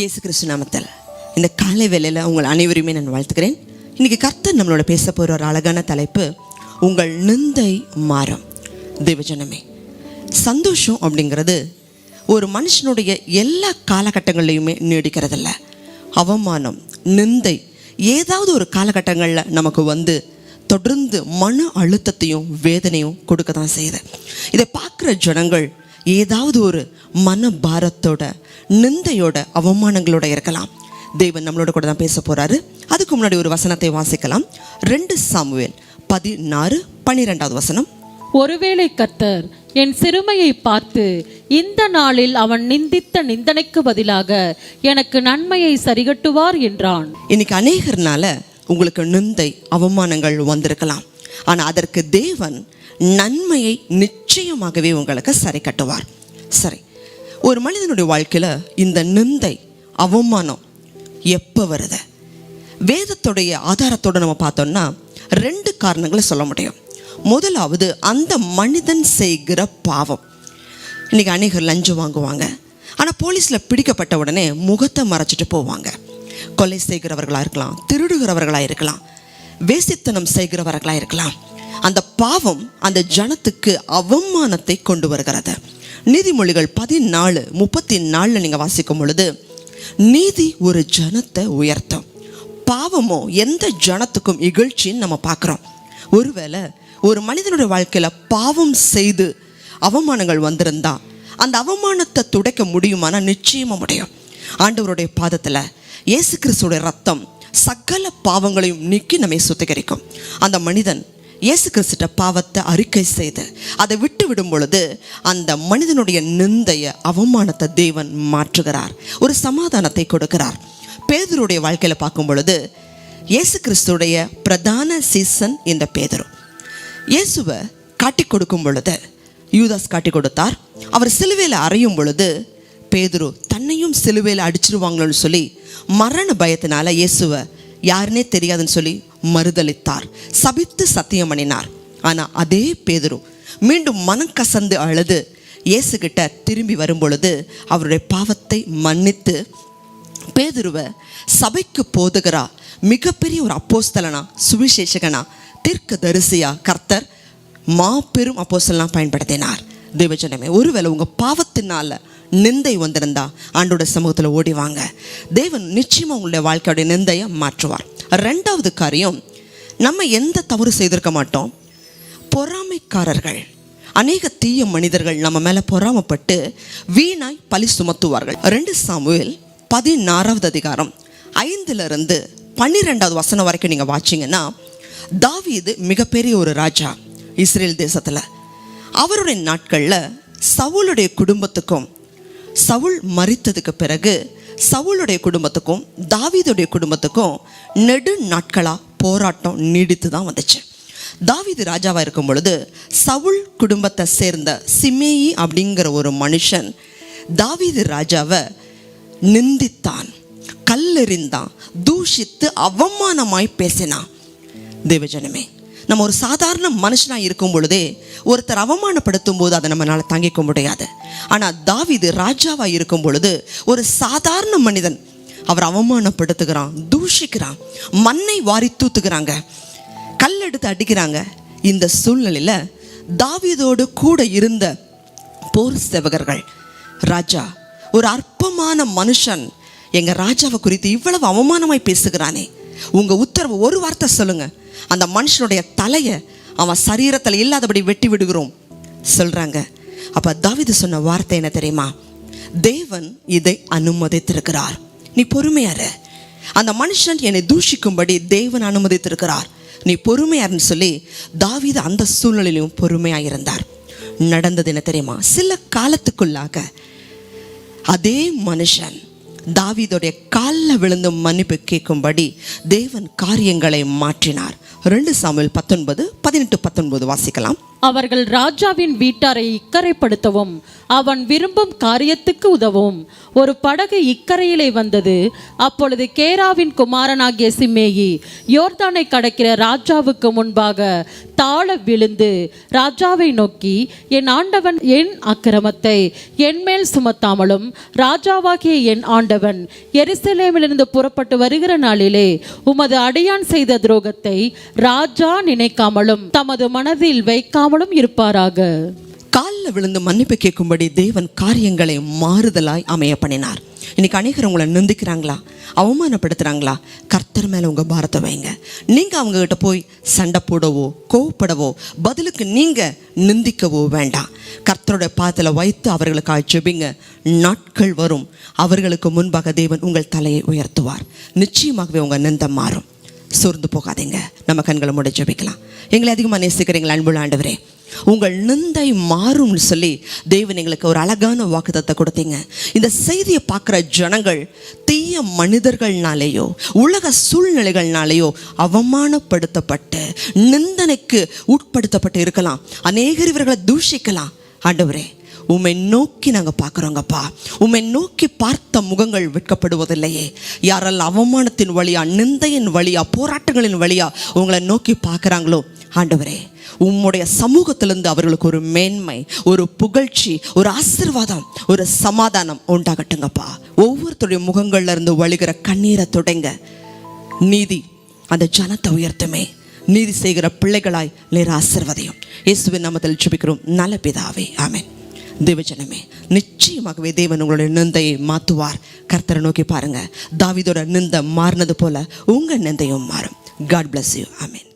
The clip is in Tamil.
இயேசு கிறிஸ்து நாமத்தில். இந்த காலை வேலையில் உங்கள் அனைவரையுமே நான் வாழ்த்துக்கிறேன். இன்னைக்கு கர்த்தர் நம்மளோட பேச போகிற ஒரு அழகான தலைப்பு உங்கள் நிந்தை மாறும். தேவஜனமே சந்தோஷம் அப்படிங்கிறது ஒரு மனுஷனுடைய எல்லா காலகட்டங்கள்லையுமே நீடிக்கிறதில்ல. அவமானம் நிந்தை ஏதாவது ஒரு காலகட்டங்களில் நமக்கு வந்து தொடர்ந்து மன அழுத்தத்தையும் வேதனையும் கொடுக்க தான் செய்யுது. இதை பார்க்குற ஜனங்கள் ஏதாவது ஒரு மன பாரத்தோட நிந்தையோட அவமானங்களோட இருக்கலாம். தேவன் நம்மளோட கூட தான் பேச போறாரு. அதுக்கு முன்னாடி ஒரு வசனத்தை வாசிக்கலாம். ரெண்டு சாமுவேல் பதினாறு பன்னிரெண்டாவது வசனம். ஒருவேளை கர்த்தர் என் சிறுமையை பார்த்து இந்த நாளில் அவன் நிந்தித்த நிந்தனைக்கு பதிலாக எனக்கு நன்மையை சரிகட்டுவார் என்றான். இன்னைக்கு அநேகர்னால உங்களுக்கு நிந்தை அவமானங்கள் வந்திருக்கலாம். ஆனால் அதற்கு தேவன் நன்மையை நிச்சயமாகவே உங்களுக்கு சரி கட்டுவார். சரி. ஒரு மனிதனுடைய வாழ்க்கையில் இந்த நிந்தை அவமானம் எப்போ வருது? வேதத்துடைய ஆதாரத்தோட நம்ம பார்த்தோம்னா ரெண்டு காரணங்களை சொல்ல முடியும். முதலாவது அந்த மனிதன் செய்கிற பாவம். இன்றைக்கி அநேகர் லஞ்சம் வாங்குவாங்க. ஆனால் போலீஸில் பிடிக்கப்பட்ட உடனே முகத்தை மறைச்சிட்டு போவாங்க. கொலை செய்கிறவர்களாக இருக்கலாம் திருடுகிறவர்களாக இருக்கலாம். வேசித்தனம் செய்கிறவர்களாக இருக்கலாம். அந்த பாவம் அந்த ஜனத்துக்கு அவமானத்தை கொண்டு வருகிறது. நீதிமொழிகள் பதினாலு முப்பத்தி நாலில் நீங்கள் வாசிக்கும் பொழுது நீதி ஒரு ஜனத்தை உயர்த்தும். பாவமோ எந்த ஜனத்துக்கும் இகழ்ச்சின்னு நம்ம பார்க்குறோம். ஒருவேளை ஒரு மனிதனுடைய வாழ்க்கையில் பாவம் செய்து அவமானங்கள் வந்திருந்தா அந்த அவமானத்தை துடைக்க முடியுமானா நிச்சயமாக முடியும். ஆண்டவருடைய பாதத்தில் இயேசு கிறிஸ்துடைய ரத்தம் சகல பாவங்களையும் நீக்கி நம்மை சுத்திகரிக்கும். அந்த மனிதன் இயேசு கிறிஸ்துட்ட பாவத்தை அறிக்கை செய்து அதை விட்டு விடும் பொழுது அந்த மனிதனுடைய நிந்தைய அவமானத்தை தேவன் மாற்றுகிறார். ஒரு சமாதானத்தை கொடுக்கிறார். பேதருடைய வாழ்க்கையில் பார்க்கும் பொழுது இயேசு கிறிஸ்துடைய பிரதான சீசன் இந்த பேதரு. இயேசுவை காட்டி கொடுக்கும் பொழுது யூதாஸ் காட்டி கொடுத்தார். அவர் சிலுவையில் அறையும் பொழுது பேதுரு தன்னையும் சிலுவையில் அடிச்சிருவாங்களோன்னு சொல்லி மரண பயத்தினால இயேசுவை யாருன்னே தெரியாதுன்னு சொல்லி மறுதளித்தார் சபித்து சத்தியம் பண்ணினார். ஆனால் அதே பேதரும் மீண்டும் மனம் கசந்து அழுது இயேசுகிட்ட திரும்பி வரும்பொழுது அவருடைய பாவத்தை மன்னித்து பேதுருவை சபைக்கு போதுகிறா மிகப்பெரிய ஒரு அப்போஸ்தலனா சுவிசேஷகனா தீர்க்க தரிசியா கர்த்தர் மாபெரும் அப்போஸ்தலனா பயன்படுத்தினார். தேவஜனமே ஒருவேளை உங்க பாவத்தினால நிந்தை வந்திருந்தா ஆண்டோட சமூகத்தில் ஓடிவாங்க. தேவன் நிச்சயமா உங்களுடைய வாழ்க்கையுடைய நிந்தையை மாற்றுவார். ரெண்டாவது காரியம் நம்ம எந்த தவறு செய்திருக்க மாட்டோம்? பொறாமைக்காரர்கள் அநேக தீய மனிதர்கள் நம்ம மேல பொறாமப்பட்டு வீணாய் பழி சுமத்துவார்கள். ரெண்டு சாமுவேல் பதினாறாவது அதிகாரம் ஐந்துல இருந்து பன்னிரெண்டாவது வசனம் வரைக்கும் நீங்க வாச்சிங்கன்னா தாவீது மிகப்பெரிய ஒரு ராஜா இஸ்ரேல் தேசத்துல. அவருடைய நாட்கள்ல சவுளுடைய குடும்பத்துக்கும் சவுல் மறித்ததுக்கு பிறகு சவுளுடைய குடும்பத்துக்கும் தாவீதுடைய குடும்பத்துக்கும் நெடு நாட்களாக போராட்டம் நீடித்து தான் வந்துச்சு. தாவீது ராஜாவாக இருக்கும் பொழுது சவுல் குடும்பத்தை சேர்ந்த சிமேயி அப்படிங்கிற ஒரு மனுஷன் தாவீது ராஜாவை நிந்தித்தான் கல்லெறிந்தான் தூஷித்து அவமானமாய் பேசினான். தேவஜனமே நம்ம ஒரு சாதாரண மனுஷனா இருக்கும் பொழுதே ஒருத்தர் அவமானப்படுத்தும் போது அதை நம்மளால தாங்கிக்க முடியாது. ஆனா தாவீது ராஜாவா இருக்கும் பொழுது ஒரு சாதாரண மனிதன் அவர் அவமானப்படுத்துகிறான் தூஷிக்கிறான் மண்ணை வாரி தூத்துக்கிறாங்க கல் எடுத்து அடிக்கிறாங்க. இந்த சூழ்நிலையில தாவீதோடு கூட இருந்த போர் சேவகர்கள் ராஜா ஒரு அற்பமான மனுஷன் எங்க ராஜாவை குறித்து இவ்வளவு அவமானமாய் பேசுகிறானே. உங்க உத்தரவு ஒரு வார்த்தை சொல்லுங்க. அந்த மனுஷனுடைய தலையை அவன் சரீரத்தில் இல்லாதபடி வெட்டி விடுகிறோம் சொல்றாங்க. அப்ப தாவீது சொன்ன வார்த்தை என்ன தெரியுமா? தேவன் இதை அனுமதித்திருக்கிறார். நீ பொறுமையாரு அந்த மனுஷன் என்னை தூஷிக்கும்படி தேவன் அனுமதித்திருக்கிறார். நீ பொறுமையாருன்னு சொல்லி தாவிது அந்த சூழ்நிலையிலும் பொறுமையாயிருந்தார் நடந்தது என்ன தெரியுமா? சில காலத்துக்குள்ளாக அதே மனுஷன் தாவிதோடைய காலில் விழுந்து மன்னிப்பு கேட்கும்படி தேவன் காரியங்களை மாற்றினார். ரெண்டு சாமியில் பத்தொன்பது பதினெட்டு பத்தொன்பது வாசிக்கலாம். அவர்கள் ராஜாவின் வீட்டாரை இக்கரைப்படுத்தவும் அவன் விரும்பும் காரியத்துக்கு உதவும். ஒரு படகு இக்கரையிலே வந்தது. அப்பொழுது கேராவின் குமாரனாகிய சிம்மேயி யோர்தானை கடக்கிற ராஜாவுக்கு முன்பாக தாழ விழுந்து ராஜாவை நோக்கி என் ஆண்டவன் என் அக்கிரமத்தை என்மேல் சுமத்தாமலும் ராஜாவாகிய என் ஆண்டவன் எருசலேமிலிருந்து புறப்பட்டு வருகிற நாளிலே உமது அடியான் செய்த துரோகத்தை ராஜா நினைக்காமலும் தமது மனதில் வைக்காமலும் இருப்பாராக. காலில் விழுந்து மன்னிப்பு கேட்கும்படி தேவன் காரியங்களை மாறுதலாய் அமைய பண்ணினார். இன்னைக்கு அநேகர் உங்களை நிந்திக்கிறாங்களா? அவமானப்படுத்துகிறாங்களா கர்த்தர் மேலே உங்கள் பாரத்தை வைங்க. நீங்கள் அவங்கக்கிட்ட போய் சண்டை போடவோ கோவப்படவோ பதிலுக்கு நீங்கள் நிந்திக்கவோ வேண்டாம். கர்த்தருடைய பாதத்தில் வைத்து அவர்களுக்காக ஜெபிங்க நாட்கள் வரும். அவர்களுக்கு முன்பாக தேவன் உங்கள் தலையை உயர்த்துவார். நிச்சயமாகவே உங்கள் நிந்தம் மாறும். சோர்ந்து போகாதீங்க. நம்ம கண்களை மூடி வைக்கலாம் எங்களை அதிகமாக நேசிக்கிறீங்களா அன்புள்ள ஆண்டவரே? உங்கள் நிந்தை மாறும்னு சொல்லி தேவன் எங்களுக்கு ஒரு அழகான வாக்குத்தத்தை கொடுத்தீங்க. இந்த செய்தியை பார்க்குற ஜனங்கள் தீய மனிதர்கள்னாலேயோ உலக சூழ்நிலைகள்னாலேயோ அவமானப்படுத்தப்பட்டு நிந்தனைக்கு உட்படுத்தப்பட்டு இருக்கலாம். அநேகர் இவர்களை தூஷிக்கலாம். ஆண்டவரே உம்மை நோக்கி நாங்கள் பார்க்குறோங்கப்பா. உம்மை நோக்கி பார்த்த முகங்கள் வெட்கப்படுவதில்லையே. யாரெல்லாம் அவமானத்தின் வழியா நிந்தையின் வழியா போராட்டங்களின் வழியா உங்களை நோக்கி பார்க்குறாங்களோ ஆண்டவரே உம்முடைய சமூகத்திலிருந்து அவர்களுக்கு ஒரு மேன்மை ஒரு புகழ்ச்சி ஒரு ஆசிர்வாதம் ஒரு சமாதானம் உண்டாகட்டுங்கப்பா. ஒவ்வொருத்தருடைய முகங்கள்ல இருந்து வழிகிற கண்ணீரை தொடங்க. நீதி அந்த ஜனத்தை உயர்த்துமே. நீதி செய்கிற பிள்ளைகளாய் நேர ஆசிர்வதையும். இயேசுவின் நாமத்தில் ஜெபிக்கிறோம். நல்ல பிதாவே. ஆமேன். தேவஜனமே நிச்சயமாகவே தேவன் உங்களுடைய நிந்தையை மாற்றுவார் கர்த்தரை நோக்கி பாருங்கள் தாவிதோட நிந்தை மாறினது போல உங்கள் நிந்தையும் மாறும். God bless you I mean